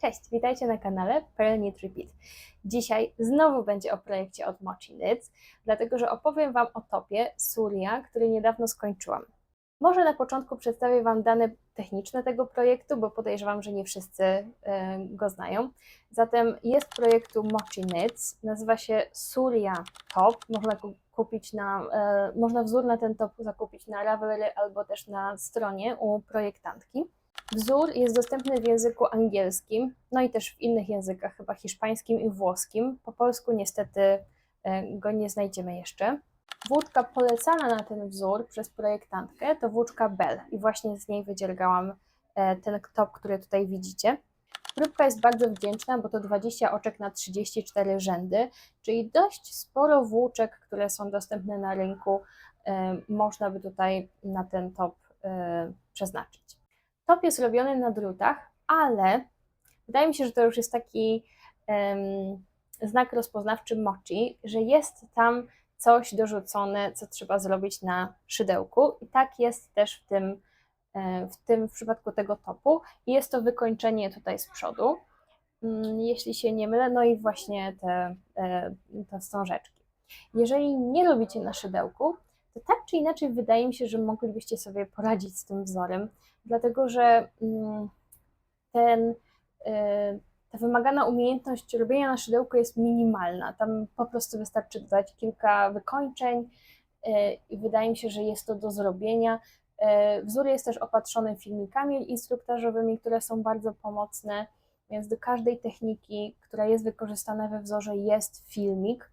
Cześć, witajcie na kanale Pearl Knit Repeat. Dzisiaj znowu będzie o projekcie od Mochi Knits, dlatego że opowiem Wam o topie Surya, który niedawno skończyłam. Może na początku przedstawię Wam dane techniczne tego projektu, bo podejrzewam, że nie wszyscy e, go znają. Zatem jest projektu Mochi Knits, nazywa się Surya Top. Można kupić na, e, można wzór na ten top zakupić na Ravelry albo też na stronie u projektantki. Wzór jest dostępny w języku angielskim, no i też w innych językach, chyba hiszpańskim i włoskim. Po polsku niestety e, go nie znajdziemy jeszcze. Włóczka polecana na ten wzór przez projektantkę to włóczka Bell i właśnie z niej wydziergałam e, ten top, który tutaj widzicie. Próbka jest bardzo wdzięczna, bo to 20 oczek na 34 rzędy, czyli dość sporo włóczek, które są dostępne na rynku, e, można by tutaj na ten top przeznaczyć. Top jest robiony na drutach, ale wydaje mi się, że to już jest taki um, znak rozpoznawczy mochi, że jest tam coś dorzucone, co trzeba zrobić na szydełku. I tak jest też w tym, e, w tym w przypadku tego topu. I jest to wykończenie tutaj z przodu, mm, jeśli się nie mylę, no i właśnie te, te wstążeczki. Jeżeli nie robicie na szydełku, to tak czy inaczej wydaje mi się, że moglibyście sobie poradzić z tym wzorem, dlatego że mm, ten, y, ta wymagana umiejętność robienia na szydełku jest minimalna. Tam po prostu wystarczy dodać kilka wykończeń y, i wydaje mi się, że jest to do zrobienia. Y, wzór jest też opatrzony filmikami instruktażowymi, które są bardzo pomocne, więc do każdej techniki, która jest wykorzystana we wzorze, jest filmik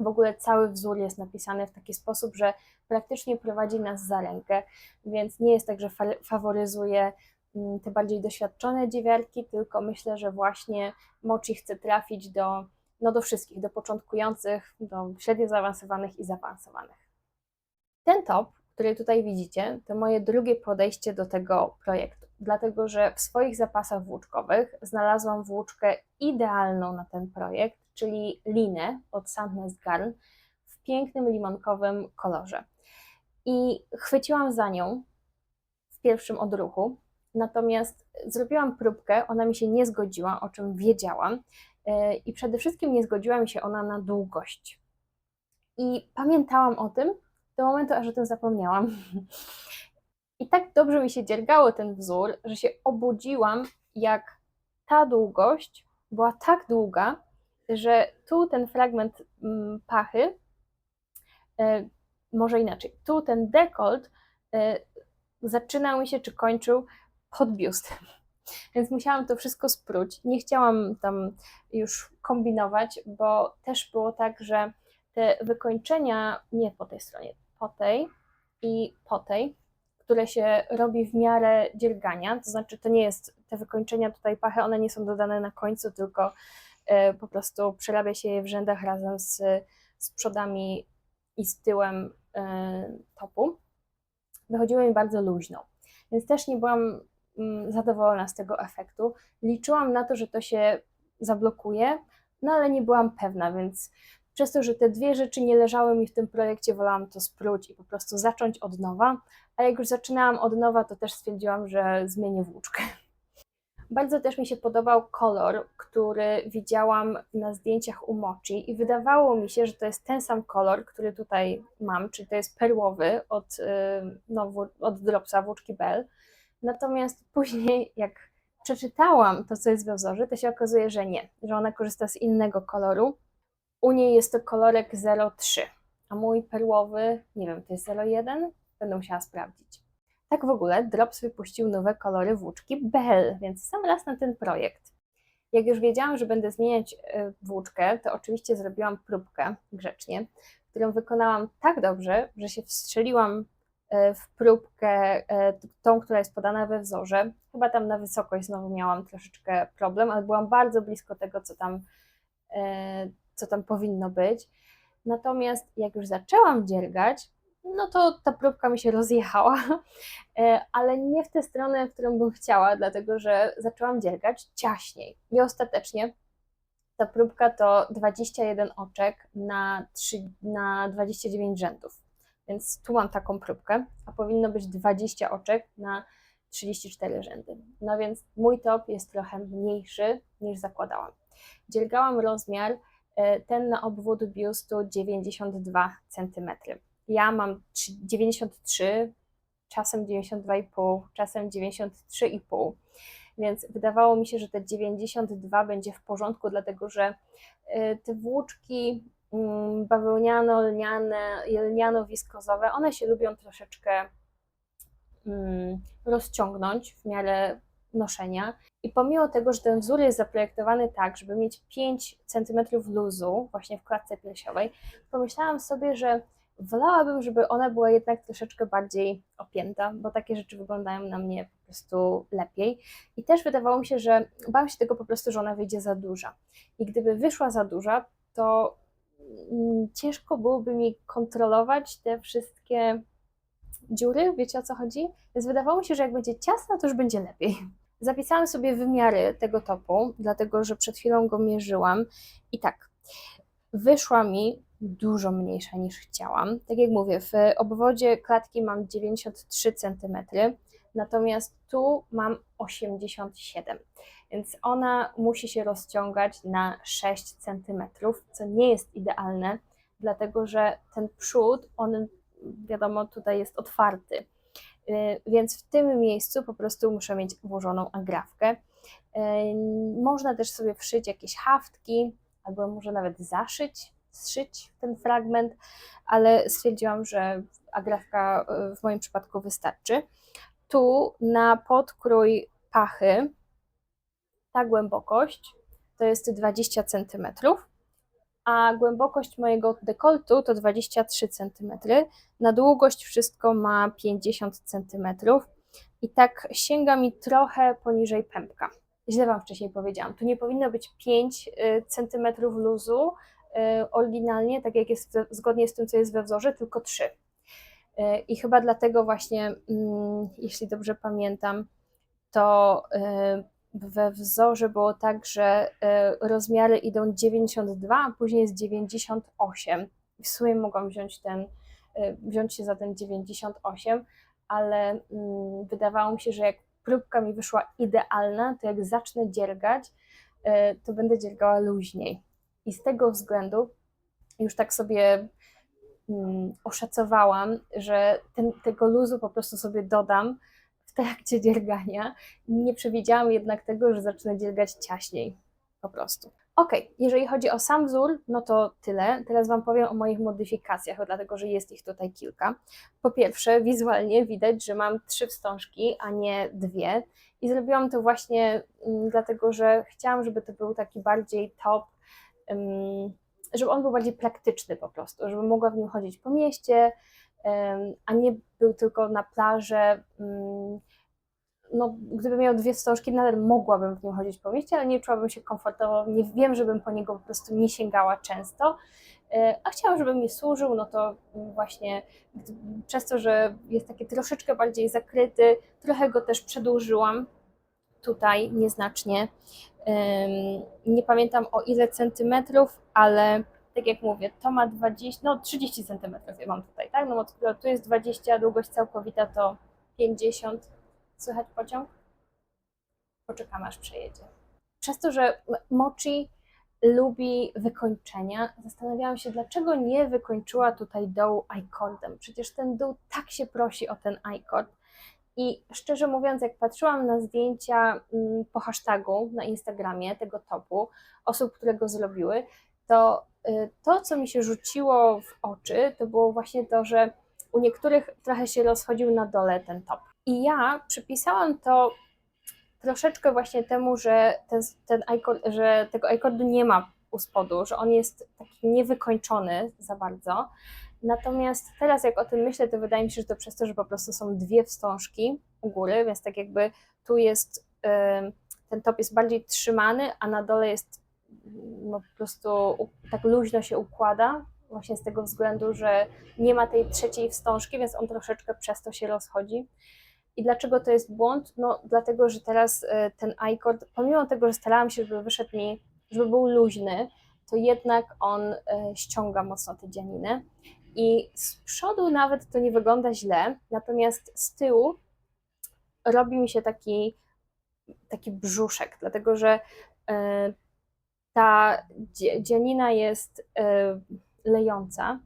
w ogóle cały wzór jest napisany w taki sposób, że praktycznie prowadzi nas za rękę, więc nie jest tak, że faworyzuje mm, te bardziej doświadczone dziewiarki, tylko myślę, że właśnie Mochi chce trafić do, no do wszystkich, do początkujących, do średnio zaawansowanych i zaawansowanych. Ten top, który tutaj widzicie, to moje drugie podejście do tego projektu, dlatego że w swoich zapasach włóczkowych znalazłam włóczkę idealną na ten projekt, czyli linę od Sandnes Garn w pięknym limonkowym kolorze. I chwyciłam za nią w pierwszym odruchu, natomiast zrobiłam próbkę, ona mi się nie zgodziła, o czym wiedziałam, e, i przede wszystkim nie zgodziła mi się ona na długość. I pamiętałam o tym do momentu, aż o tym zapomniałam. I tak dobrze mi się dziergało ten wzór, że się obudziłam, jak ta długość była tak długa, że tu ten fragment mm, pachy, e, może inaczej, tu ten dekolt e, zaczynał mi się czy kończył pod biust. Więc musiałam to wszystko spróć. Nie chciałam tam już kombinować, bo też było tak, że te wykończenia, nie po tej stronie, po tej i po tej, które się robi w miarę dziergania, to znaczy to nie jest, te wykończenia tutaj pachy, one nie są dodane na końcu, tylko po prostu przerabia się je w rzędach razem z, z przodami i z tyłem e, topu. Wychodziło mi bardzo luźno, więc też nie byłam mm, zadowolona z tego efektu. Liczyłam na to, że to się zablokuje, no ale nie byłam pewna, więc przez to, że te dwie rzeczy nie leżały mi w tym projekcie, wolałam to spróć i po prostu zacząć od nowa. A jak już zaczynałam od nowa, to też stwierdziłam, że zmienię włóczkę. Bardzo też mi się podobał kolor, który widziałam na zdjęciach u Mochi i wydawało mi się, że to jest ten sam kolor, który tutaj mam, czyli to jest perłowy od, y, no, od Dropsa włóczki Bell. Natomiast później jak przeczytałam to, co jest w wzorze, to się okazuje, że nie, że ona korzysta z innego koloru. U niej jest to kolorek 03, a mój perłowy, nie wiem, to jest 01? Będę musiała sprawdzić. Tak w ogóle Drops wypuścił nowe kolory włóczki Bell, więc sam raz na ten projekt. Jak już wiedziałam, że będę zmieniać e, włóczkę, to oczywiście zrobiłam próbkę grzecznie, którą wykonałam tak dobrze, że się wstrzeliłam e, w próbkę e, tą, która jest podana we wzorze. Chyba tam na wysokość znowu miałam troszeczkę problem, ale byłam bardzo blisko tego, co tam, co tam powinno być. Natomiast jak już zaczęłam dziergać, no to ta próbka mi się rozjechała, e, ale nie w tę stronę, w którą bym chciała, dlatego że zaczęłam dziergać ciaśniej. I ostatecznie ta próbka to 21 oczek na, 3, na 29 rzędów. Więc tu mam taką próbkę, a powinno być 20 oczek na 34 rzędy. No więc mój top jest trochę mniejszy niż zakładałam. Dziergałam rozmiar e, ten na obwód biustu 92 cm. Ja mam trzy- 93, czasem 92,5, czasem 93,5. Więc wydawało mi się, że te 92 będzie w porządku, dlatego że e, te włóczki mm, bawełniano-lniane, lniano-wiskozowe, one się lubią troszeczkę mm, rozciągnąć w miarę noszenia. I pomimo tego, że ten wzór jest zaprojektowany tak, żeby mieć 5 cm luzu właśnie w klatce piersiowej, pomyślałam sobie, że wolałabym, żeby ona była jednak troszeczkę bardziej opięta, bo takie rzeczy wyglądają na mnie po prostu lepiej. I też wydawało mi się, że bałam się tego po prostu, że ona wyjdzie za duża. I gdyby wyszła za duża, to mm, ciężko byłoby mi kontrolować te wszystkie dziury, wiecie o co chodzi? Więc wydawało mi się, że jak będzie ciasna, to już będzie lepiej. Zapisałam sobie wymiary tego topu, dlatego że przed chwilą go mierzyłam i tak, wyszła mi dużo mniejsza niż chciałam. Tak jak mówię, w obwodzie klatki mam 93 cm, natomiast tu mam 87 więc ona musi się rozciągać na 6 cm, co nie jest idealne, dlatego że ten przód, on wiadomo, tutaj jest otwarty. Y, Więc w tym miejscu po prostu muszę mieć włożoną agrafkę. Y, Można też sobie wszyć jakieś haftki, albo może nawet zaszyć, zszyć ten fragment, ale stwierdziłam, że agrafka y, w moim przypadku wystarczy. Tu na podkrój pachy ta głębokość to jest 20 cm, a głębokość mojego dekoltu to 23 cm. Na długość wszystko ma 50 cm i tak sięga mi trochę poniżej pępka. Źle Wam wcześniej powiedziałam, tu nie powinno być 5 cm luzu y, oryginalnie, tak jak jest zgodnie z tym, co jest we wzorze, tylko 3. Y, I chyba dlatego właśnie, mm, jeśli dobrze pamiętam, to y, we wzorze było tak, że y, rozmiary idą 92, a później jest 98. I w sumie mogłam wziąć ten, y, wziąć się za ten 98, ale mm, wydawało mi się, że jak próbka mi wyszła idealna, to jak zacznę dziergać, y, to będę dziergała luźniej. I z tego względu już tak sobie mm, oszacowałam, że ten, tego luzu po prostu sobie dodam w trakcie dziergania. Nie przewidziałam jednak tego, że zacznę dziergać ciaśniej. Po prostu. Ok, jeżeli chodzi o sam wzór, no to tyle. Teraz Wam powiem o moich modyfikacjach, dlatego że jest ich tutaj kilka. Po pierwsze, wizualnie widać, że mam trzy wstążki, a nie dwie. I zrobiłam to właśnie mm, dlatego, że chciałam, żeby to był taki bardziej top, żeby on był bardziej praktyczny po prostu, żeby mogła w nim chodzić po mieście, a nie był tylko na plażę. ym, no, gdybym miał dwie wstążki, nadal mogłabym w nim chodzić po mieście, ale nie czułabym się komfortowo, nie wiem, żebym po niego po prostu nie sięgała często. E, A chciałam, żeby mi służył, no to właśnie przez to, że jest taki troszeczkę bardziej zakryty, trochę go też przedłużyłam tutaj nieznacznie. Nie pamiętam o ile centymetrów, ale tak jak mówię, to ma 20, no 30 centymetrów ja mam tutaj, tak? No bo tu jest 20, a długość całkowita to 50. Słychać pociąg? Poczekamy aż przejedzie. Przez to, że Mochi lubi wykończenia, zastanawiałam się, dlaczego nie wykończyła tutaj dołu i-cordem. Przecież ten dół tak się prosi o ten i-cord. I szczerze mówiąc, jak patrzyłam na zdjęcia mm, po hashtagu na Instagramie tego topu, osób, które go zrobiły, to y, to, co mi się rzuciło w oczy, to było właśnie to, że u niektórych trochę się rozchodził na dole ten top. I ja przypisałam to troszeczkę właśnie temu, że, ten, ten iCord, że tego iCordu nie ma u spodu, że on jest taki niewykończony za bardzo. Natomiast teraz jak o tym myślę, to wydaje mi się, że to przez to, że po prostu są dwie wstążki u góry, więc tak jakby tu jest ten top jest bardziej trzymany, a na dole jest no, po prostu tak luźno się układa, właśnie z tego względu, że nie ma tej trzeciej wstążki, więc on troszeczkę przez to się rozchodzi. I dlaczego to jest błąd? No dlatego, że teraz e, ten iCord, pomimo tego, że starałam się, żeby wyszedł mi, żeby był luźny, to jednak on e, ściąga mocno tę dzianinę. I z przodu nawet to nie wygląda źle, natomiast z tyłu robi mi się taki, taki brzuszek, dlatego że e, ta dzianina jest e, lejąca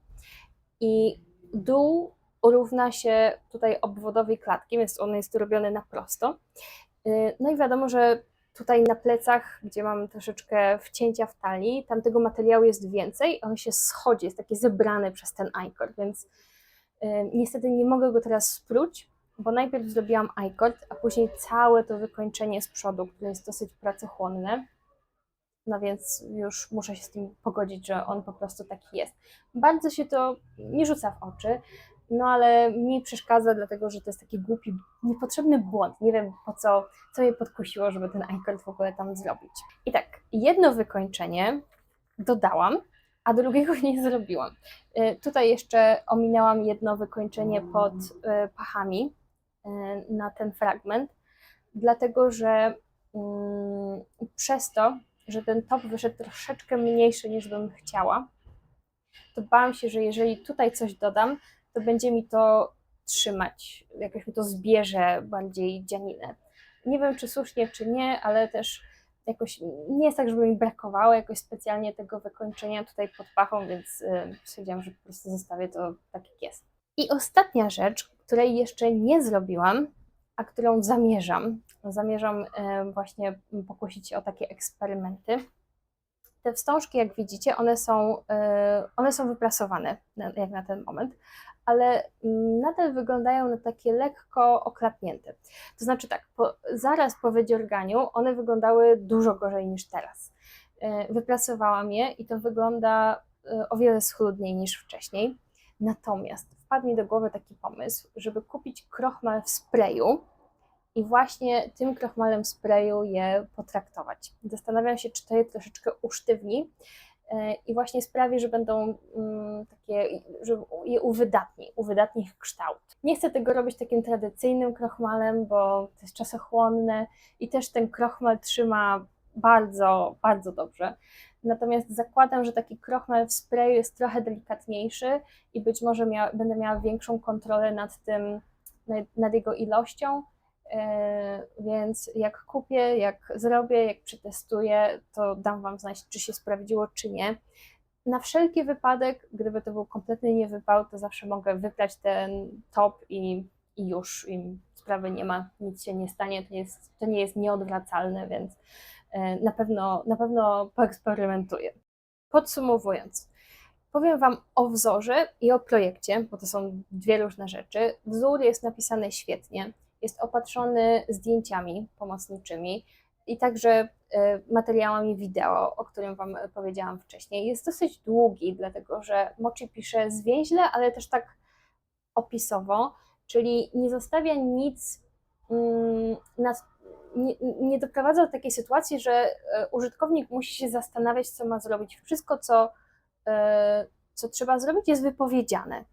i dół równa się tutaj obwodowi klatki, więc on jest robiony na prosto. Y, No i wiadomo, że tutaj na plecach, gdzie mam troszeczkę wcięcia w talii, tam tego materiału jest więcej, on się schodzi, jest taki zebrany przez ten i więc y, niestety nie mogę go teraz spróć, bo najpierw zrobiłam i a później całe to wykończenie z przodu, które jest dosyć pracochłonne. No więc już muszę się z tym pogodzić, że on po prostu taki jest. Bardzo się to nie rzuca w oczy, no ale mi przeszkadza, dlatego że to jest taki głupi, niepotrzebny błąd. Nie wiem po co, co mnie podkusiło, żeby ten iCard w ogóle tam zrobić. I tak, jedno wykończenie dodałam, a drugiego nie zrobiłam. Y, Tutaj jeszcze ominęłam jedno wykończenie pod y, pachami y, na ten fragment, dlatego że mm, przez to, że ten top wyszedł troszeczkę mniejszy niż bym chciała, to bałam się, że jeżeli tutaj coś dodam, to będzie mi to trzymać, jakoś mi to zbierze bardziej dzianinę. Nie wiem, czy słusznie, czy nie, ale też jakoś nie jest tak, żeby mi brakowało jakoś specjalnie tego wykończenia tutaj pod pachą, więc yy, stwierdziłam, że po prostu zostawię to tak jak jest. I ostatnia rzecz, której jeszcze nie zrobiłam, a którą zamierzam, zamierzam yy, właśnie pokusić się o takie eksperymenty. Te wstążki, jak widzicie, one są, yy, one są wyprasowane jak na ten moment, ale mm, nadal wyglądają na takie lekko oklapnięte. To znaczy tak, po, zaraz po wydzierganiu one wyglądały dużo gorzej niż teraz. E, Wyprasowałam je i to wygląda e, o wiele schludniej niż wcześniej. Natomiast wpadł mi do głowy taki pomysł, żeby kupić krochmal w sprayu i właśnie tym krochmalem sprayu je potraktować. Zastanawiam się, czy to je troszeczkę usztywni, i właśnie sprawi, że będą mm, takie, że je uwydatni, uwydatni ich kształt. Nie chcę tego robić takim tradycyjnym krochmalem, bo to jest czasochłonne i też ten krochmal trzyma bardzo, bardzo dobrze. Natomiast zakładam, że taki krochmal w sprayu jest trochę delikatniejszy i być może mia będę miała większą kontrolę nad tym, nad, nad jego ilością. E, Więc jak kupię, jak zrobię, jak przetestuję, to dam Wam znać, czy się sprawdziło, czy nie. Na wszelki wypadek, gdyby to był kompletny niewypał, to zawsze mogę wyprać ten top i, i już, i sprawy nie ma, nic się nie stanie, to, jest, to nie jest nieodwracalne, więc e, na pewno, na pewno poeksperymentuję. Podsumowując, powiem Wam o wzorze i o projekcie, bo to są dwie różne rzeczy. Wzór jest napisany świetnie, jest opatrzony zdjęciami pomocniczymi i także e, materiałami wideo, o którym Wam powiedziałam wcześniej. Jest dosyć długi, dlatego że Mochi pisze zwięźle, ale też tak opisowo, czyli nie zostawia nic, mm, nie, nie doprowadza do takiej sytuacji, że e, użytkownik musi się zastanawiać, co ma zrobić. Wszystko, co, e, co trzeba zrobić, jest wypowiedziane.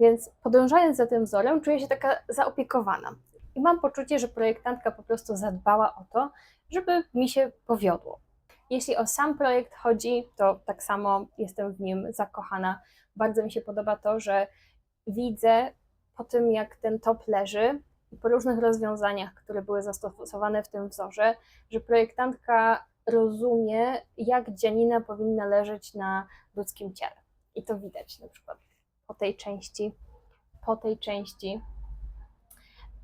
Więc podążając za tym wzorem, czuję się taka zaopiekowana. I mam poczucie, że projektantka po prostu zadbała o to, żeby mi się powiodło. Jeśli o sam projekt chodzi, to tak samo jestem w nim zakochana. Bardzo mi się podoba to, że widzę po tym, jak ten top leży i po różnych rozwiązaniach, które były zastosowane w tym wzorze, że projektantka rozumie, jak dzianina powinna leżeć na ludzkim ciele. I to widać na przykład po tej części, po tej części,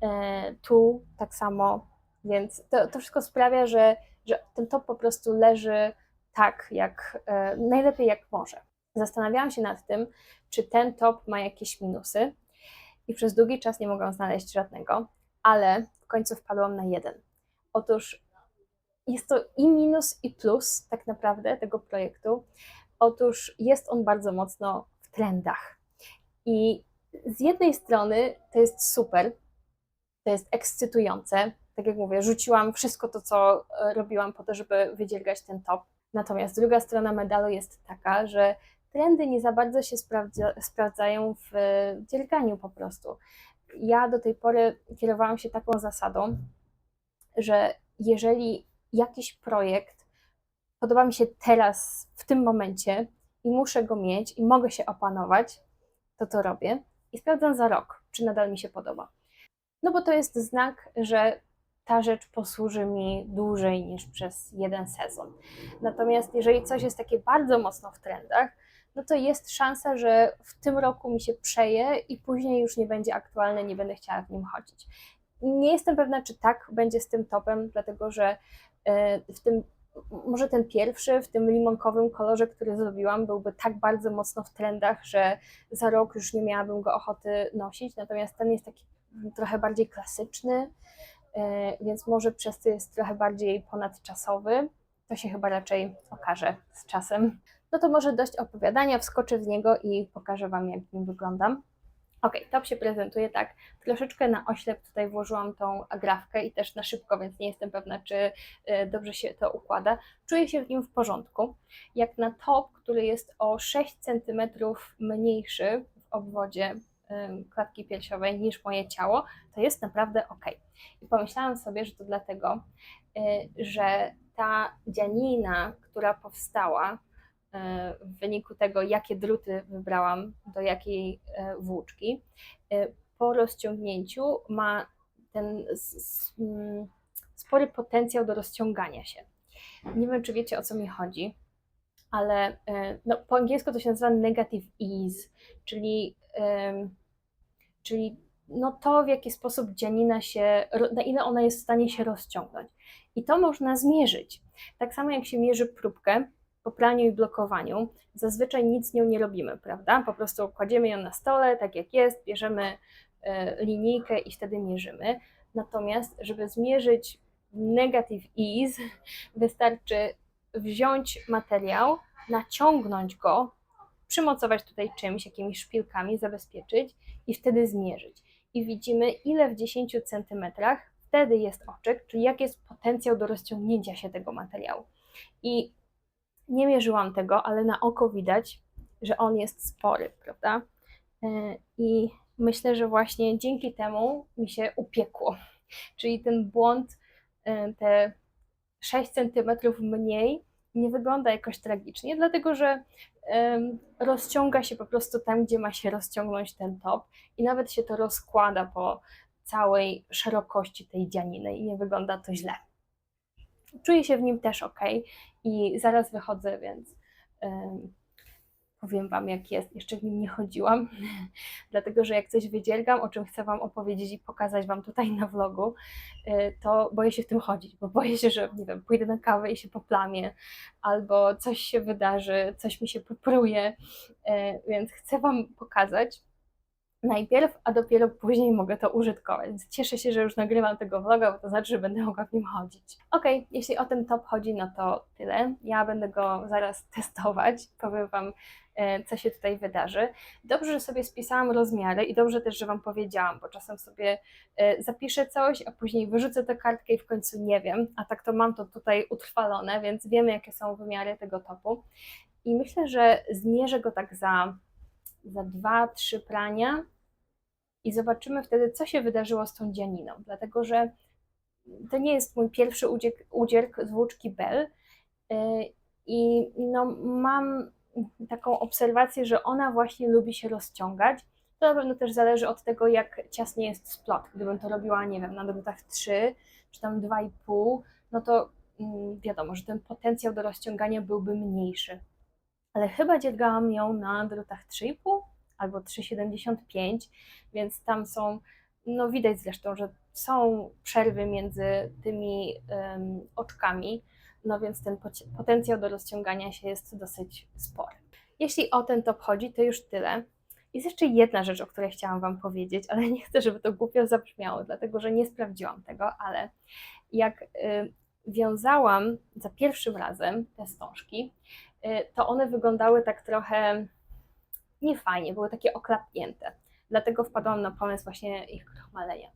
e, tu tak samo, więc to, to wszystko sprawia, że, że ten top po prostu leży tak, jak e, najlepiej jak może. Zastanawiałam się nad tym, czy ten top ma jakieś minusy i przez długi czas nie mogłam znaleźć żadnego, ale w końcu wpadłam na jeden. Otóż jest to i minus, i plus tak naprawdę tego projektu. Otóż jest on bardzo mocno w trendach. I z jednej strony to jest super, to jest ekscytujące. Tak jak mówię, rzuciłam wszystko to, co e, robiłam po to, żeby wydziergać ten top. Natomiast druga strona medalu jest taka, że trendy nie za bardzo się sprawdza, sprawdzają w e, dzierganiu po prostu. Ja do tej pory kierowałam się taką zasadą, że jeżeli jakiś projekt podoba mi się teraz, w tym momencie i muszę go mieć i mogę się opanować, to to robię i sprawdzam za rok, czy nadal mi się podoba. no bo to jest znak, że ta rzecz posłuży mi dłużej niż przez jeden sezon. Natomiast jeżeli coś jest takie bardzo mocno w trendach, no to jest szansa, że w tym roku mi się przeje i później już nie będzie aktualne, nie będę chciała w nim chodzić. Nie jestem pewna, czy tak będzie z tym topem, dlatego że e, w tym może ten pierwszy w tym limonkowym kolorze, który zrobiłam, byłby tak bardzo mocno w trendach, że za rok już nie miałabym go ochoty nosić. Natomiast ten jest taki trochę bardziej klasyczny, e, więc może przez to jest trochę bardziej ponadczasowy. To się chyba raczej okaże z czasem. No to może dość opowiadania, wskoczę w niego i pokażę Wam, jak nim wyglądam. Ok, top się prezentuje tak. Troszeczkę na oślep tutaj włożyłam tą agrafkę i też na szybko, więc nie jestem pewna, czy y, dobrze się to układa. Czuję się w nim w porządku. Jak na top, który jest o 6 cm mniejszy w obwodzie klatki piersiowej niż moje ciało, to jest naprawdę ok. I pomyślałam sobie, że to dlatego, y, że ta dzianina, która powstała E, w wyniku tego, jakie druty wybrałam do jakiej e, włóczki, e, po rozciągnięciu ma ten mm, spory potencjał do rozciągania się. Nie wiem, czy wiecie o co mi chodzi, ale no, po angielsku to się nazywa negative ease, czyli, czyli no to, w jaki sposób dzianina się, na ile ona jest w stanie się rozciągnąć. I to można zmierzyć. Tak samo jak się mierzy próbkę, po praniu i blokowaniu zazwyczaj nic z nią nie robimy, prawda? Po prostu kładziemy ją na stole, tak jak jest, bierzemy e, linijkę i wtedy mierzymy. Natomiast, żeby zmierzyć negative ease, wystarczy wziąć materiał, naciągnąć go, przymocować tutaj czymś, jakimiś szpilkami, zabezpieczyć i wtedy zmierzyć. I widzimy, ile w 10 centymetrach wtedy jest oczek, czyli jaki jest potencjał do rozciągnięcia się tego materiału. I nie mierzyłam tego, ale na oko widać, że on jest spory, prawda? E, I myślę, że właśnie dzięki temu mi się upiekło. Czyli ten błąd, e, te 6 cm mniej, nie wygląda jakoś tragicznie, dlatego że rozciąga się po prostu tam, gdzie ma się rozciągnąć ten top i nawet się to rozkłada po całej szerokości tej dzianiny i nie wygląda to źle. Czuję się w nim też ok i zaraz wychodzę, więc powiem Wam jak jest. Jeszcze w nim nie chodziłam, dlatego że jak coś wydziergam, o czym chcę Wam opowiedzieć i pokazać Wam tutaj na vlogu, y, to boję się w tym chodzić, bo boję się, że nie wiem, pójdę na kawę i się poplamię, albo coś się wydarzy, coś mi się popruje, y, więc chcę Wam pokazać, najpierw, a dopiero później mogę to użytkować. Więc cieszę się, że już nagrywam tego vloga, bo to znaczy, że będę mogła w nim chodzić. Ok, jeśli o ten top chodzi, no to tyle. Ja będę go zaraz testować, powiem Wam, e, co się tutaj wydarzy. Dobrze, że sobie spisałam rozmiary i dobrze też, że Wam powiedziałam, bo czasem sobie e, zapiszę coś, a później wyrzucę tę kartkę i w końcu nie wiem, a tak to mam to tutaj utrwalone, więc wiemy, jakie są wymiary tego topu. I myślę, że zmierzę go tak za za dwa, trzy prania i zobaczymy wtedy, co się wydarzyło z tą dzianiną, dlatego że to nie jest mój pierwszy udziek, udzierk z włóczki Bell y, i no, mam taką obserwację, że ona właśnie lubi się rozciągać. To na pewno też zależy od tego, jak ciasnie jest splot. Gdybym to robiła, nie wiem, na drutach 3 czy tam 2,5, no to mm, wiadomo, że ten potencjał do rozciągania byłby mniejszy ale chyba dziergałam ją na drutach 3,5 albo 3,75, więc tam są, no widać zresztą, że są przerwy między tymi um, oczkami, no więc ten potencjał do rozciągania się jest dosyć spory. Jeśli o ten top chodzi, to już tyle. Jest jeszcze jedna rzecz, o której chciałam Wam powiedzieć, ale nie chcę, żeby to głupio zabrzmiało, dlatego że nie sprawdziłam tego, ale jak y, wiązałam za pierwszym razem te wstążki, to one wyglądały tak trochę niefajnie, były takie oklapnięte. Dlatego wpadłam na pomysł właśnie ich krochmalenia.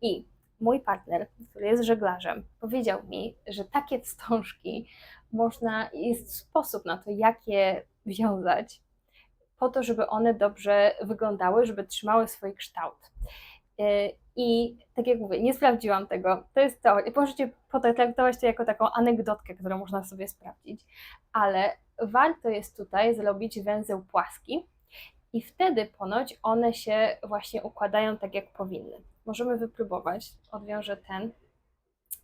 I mój partner, który jest żeglarzem, powiedział mi, że takie wstążki można, jest sposób na to, jak je wiązać, po to, żeby one dobrze wyglądały, żeby trzymały swój kształt. Y, I tak jak mówię, nie sprawdziłam tego. To jest to. Możecie potraktować to jako taką anegdotkę, którą można sobie sprawdzić, ale warto jest tutaj zrobić węzeł płaski i wtedy ponoć one się właśnie układają tak jak powinny. możemy wypróbować. Odwiążę ten.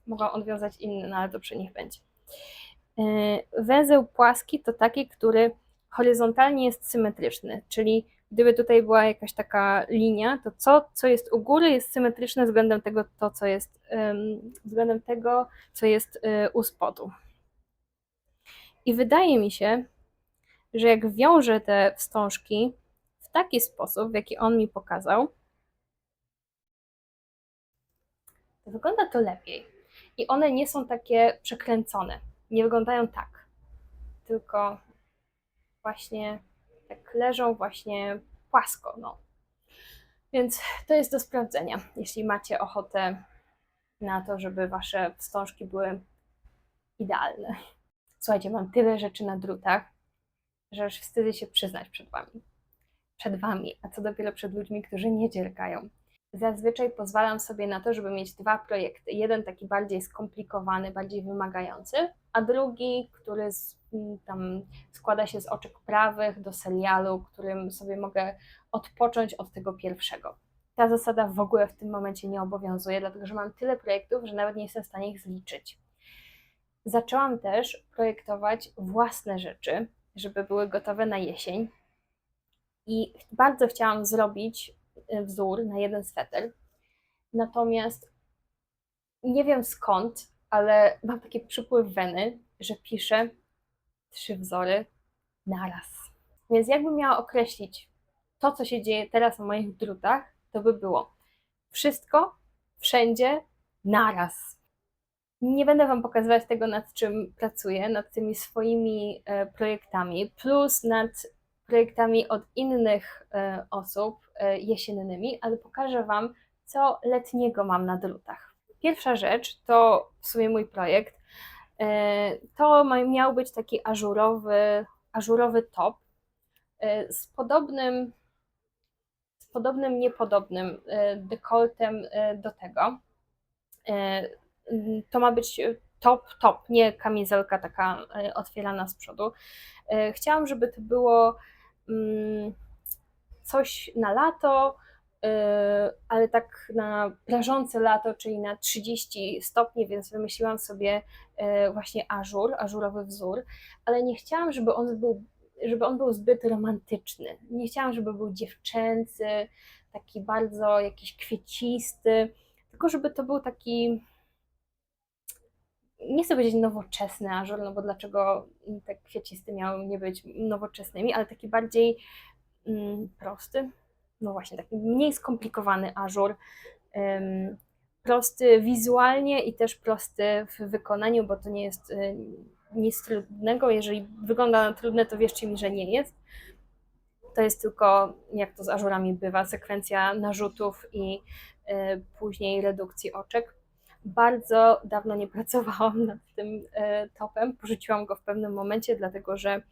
Mogę odwiązać inny, no ale to przy nich będzie. Yy, Węzeł płaski to taki, który horyzontalnie jest symetryczny, czyli gdyby tutaj była jakaś taka linia, to co, co jest u góry jest symetryczne względem tego, to, co jest, ym, względem tego, co jest y, u spodu. I wydaje mi się, że jak wiążę te wstążki w taki sposób, w jaki on mi pokazał, to wygląda to lepiej. I one nie są takie przekręcone. Nie wyglądają tak. Tylko właśnie tak leżą właśnie płasko. No. Więc to jest do sprawdzenia, jeśli macie ochotę na to, żeby wasze wstążki były idealne. Słuchajcie, mam tyle rzeczy na drutach, że aż wstydzę się przyznać przed wami. Przed wami, a co dopiero przed ludźmi, którzy nie dziergają. Zazwyczaj pozwalam sobie na to, żeby mieć dwa projekty. Jeden taki bardziej skomplikowany, bardziej wymagający, a drugi, który z, m, tam składa się z oczek prawych do serialu, którym sobie mogę odpocząć od tego pierwszego. Ta zasada w ogóle w tym momencie nie obowiązuje, dlatego że mam tyle projektów, że nawet nie jestem w stanie ich zliczyć. Zaczęłam też projektować własne rzeczy, żeby były gotowe na jesień. I bardzo chciałam zrobić y, wzór na jeden sweter. Natomiast nie wiem skąd, ale mam taki przypływ weny, że piszę trzy wzory naraz. Więc jakbym miała określić to, co się dzieje teraz na moich drutach, to by było wszystko, wszędzie, naraz. Nie będę Wam pokazywać tego, nad czym pracuję, nad tymi swoimi e, projektami, plus nad projektami od innych e, osób e, jesiennymi, ale pokażę Wam, co letniego mam na drutach. Pierwsza rzecz to w sumie mój projekt. E, To miał być taki ażurowy, ażurowy top e, z podobnym, z podobnym, niepodobnym e, dekoltem do tego. To ma być top, top, nie kamizelka taka otwierana z przodu. Chciałam, żeby to było mm, coś na lato, ale tak na prażące lato, czyli na 30 stopni, więc wymyśliłam sobie yy, właśnie ażur, ażurowy wzór, ale nie chciałam, żeby on był, żeby on był zbyt romantyczny. Nie chciałam, żeby był dziewczęcy, taki bardzo jakiś kwiecisty, tylko żeby to był taki nie chcę powiedzieć nowoczesny ażur, no bo dlaczego te kwiecisty miały nie być nowoczesnymi, ale taki bardziej mm, prosty, no właśnie, taki mniej skomplikowany ażur, prosty wizualnie i też prosty w wykonaniu, bo to nie jest y, nic trudnego, jeżeli wygląda na trudne, to wierzcie mi, że nie jest. To jest tylko, jak to z ażurami bywa, sekwencja narzutów i y, później redukcji oczek. Bardzo dawno nie pracowałam nad tym e, topem. Porzuciłam go w pewnym momencie, dlatego że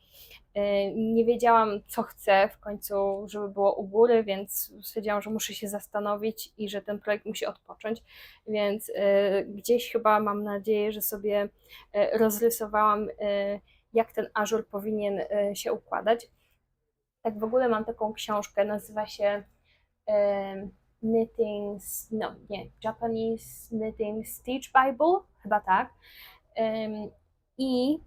e, nie wiedziałam, co chcę w końcu, żeby było u góry, więc stwierdziłam, że muszę się zastanowić i że ten projekt musi odpocząć. Więc e, gdzieś chyba mam nadzieję, że sobie rozrysowałam, jak ten ażur powinien się układać. Tak w ogóle mam taką książkę, nazywa się. E, Knitting, no nie, Japanese Knitting Stitch Bible, chyba tak. I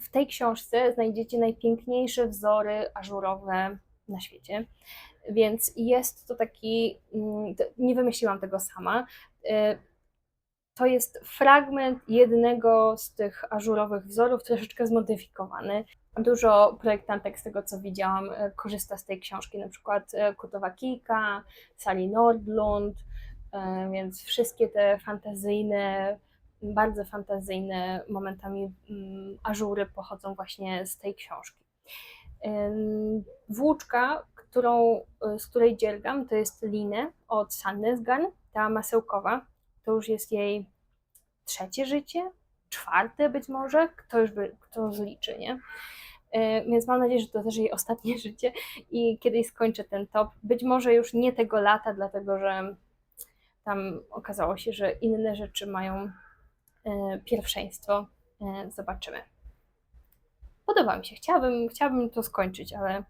w tej książce znajdziecie najpiękniejsze wzory ażurowe na świecie. Więc jest to taki, mm, nie wymyśliłam tego sama. y, To jest fragment jednego z tych ażurowych wzorów, troszeczkę zmodyfikowany. Dużo projektantek, z tego co widziałam, e, korzysta z tej książki, na przykład e, Kutowa Kika, Sali Nordlund, e, więc wszystkie te fantazyjne, bardzo fantazyjne momentami mm, ażury pochodzą właśnie z tej książki. Włóczka, którą, e, z której dziergam, to jest Linę od Sandnesgarn, ta masełkowa. To już jest jej trzecie życie, czwarte być może, kto już by, kto zliczy, nie? E, Więc mam nadzieję, że to też jej ostatnie życie i kiedyś skończę ten top. Być może już nie tego lata, dlatego że tam okazało się, że inne rzeczy mają e, pierwszeństwo. E, Zobaczymy. Podoba mi się. Chciałabym, chciałabym to skończyć, ale,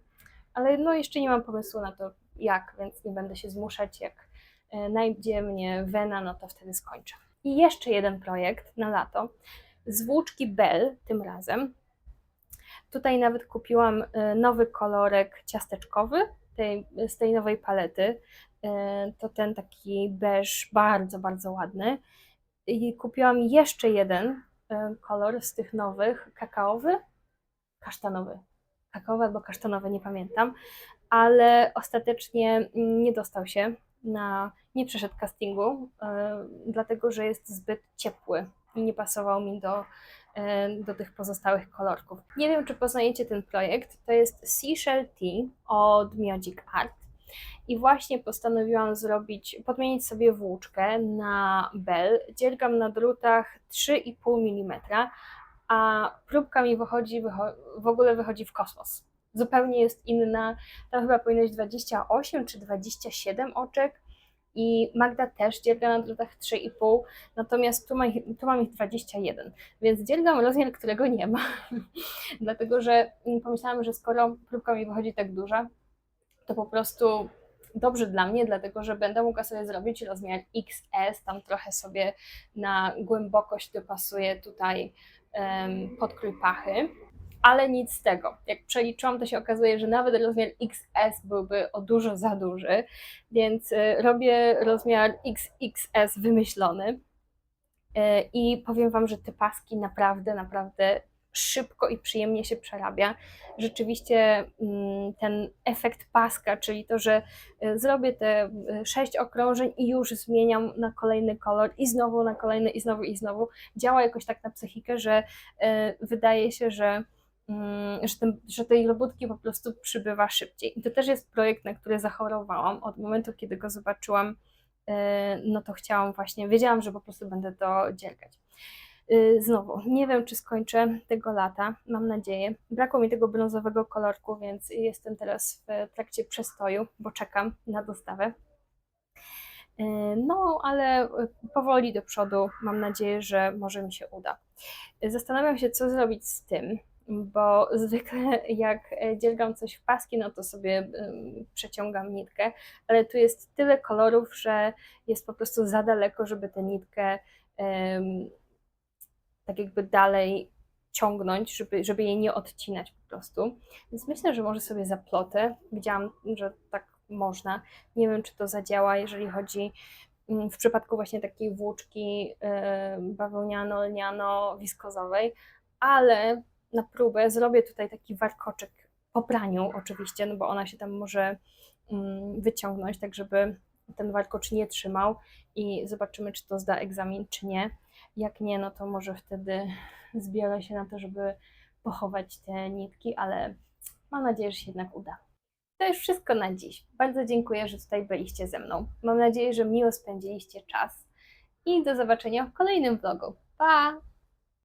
ale no jeszcze nie mam pomysłu na to jak, więc nie będę się zmuszać. Jak najdzie mnie wena, no to wtedy skończę. I jeszcze jeden projekt na lato, z włóczki Bell tym razem. Tutaj nawet kupiłam e, nowy kolorek ciasteczkowy tej, z tej nowej palety. E, To ten taki beż, bardzo, bardzo ładny. I kupiłam jeszcze jeden e, kolor z tych nowych, kakaowy, kasztanowy. Kakaowy albo kasztanowy, nie pamiętam, ale ostatecznie mm, nie dostał się na, nie przeszedł castingu, dlatego że jest zbyt ciepły i nie pasował mi do, do tych pozostałych kolorków. Nie wiem, czy poznajecie ten projekt. To jest Seashell Tea od Magic Art. I właśnie postanowiłam zrobić, podmienić sobie włóczkę na bel. Dziergam na drutach 3,5 mm, a próbka mi wychodzi, wycho- w ogóle wychodzi w kosmos. Zupełnie jest inna. Tam chyba powinno być 28 czy 27 oczek. I Magda też dzierga na drutach 3,5, natomiast tu, ma tu mam ich 21, więc dziergam rozmiar, którego nie ma. Dlatego, że mm, pomyślałam, że skoro próbka mi wychodzi tak duża, to po prostu dobrze dla mnie, dlatego że będę mogła sobie zrobić rozmiar XS, tam trochę sobie na głębokość dopasuję tutaj um, podkrój pachy, ale nic z tego. Jak przeliczyłam, to się okazuje, że nawet rozmiar XS byłby o dużo za duży, więc y, robię rozmiar XXS wymyślony Y, i powiem Wam, że te paski naprawdę, naprawdę szybko i przyjemnie się przerabia. Rzeczywiście mm, ten efekt paska, czyli to, że y, zrobię te sześć okrążeń i już zmieniam na kolejny kolor i znowu na kolejny i znowu i znowu, działa jakoś tak na psychikę, że wydaje się, że że, ten, że tej robótki po prostu przybywa szybciej. I to też jest projekt, na który zachorowałam od momentu, kiedy go zobaczyłam e, no to chciałam właśnie, wiedziałam, że po prostu będę to dziergać. Y, Znowu, nie wiem, czy skończę tego lata, mam nadzieję. Brakło mi tego brązowego kolorku, więc jestem teraz w trakcie przestoju, bo czekam na dostawę. Y, No, ale powoli do przodu, mam nadzieję, że może mi się uda. Zastanawiam się, co zrobić z tym, bo zwykle jak e, dziergam coś w paski, no to sobie przeciągam nitkę, ale tu jest tyle kolorów, że jest po prostu za daleko, żeby tę nitkę tak jakby dalej ciągnąć, żeby, żeby jej nie odcinać po prostu. Więc myślę, że może sobie zaplotę. Widziałam, że tak można. Nie wiem, czy to zadziała, jeżeli chodzi mm, w przypadku właśnie takiej włóczki bawełniano-lniano-wiskozowej, ale na próbę zrobię tutaj taki warkoczek po praniu oczywiście, no bo ona się tam może mm, wyciągnąć, tak żeby ten warkocz nie trzymał i zobaczymy, czy to zda egzamin, czy nie. Jak nie, no to może wtedy zbiorę się na to, żeby pochować te nitki, ale mam nadzieję, że się jednak uda. To już wszystko na dziś. Bardzo dziękuję, że tutaj byliście ze mną. Mam nadzieję, że miło spędziliście czas i do zobaczenia w kolejnym vlogu. Pa!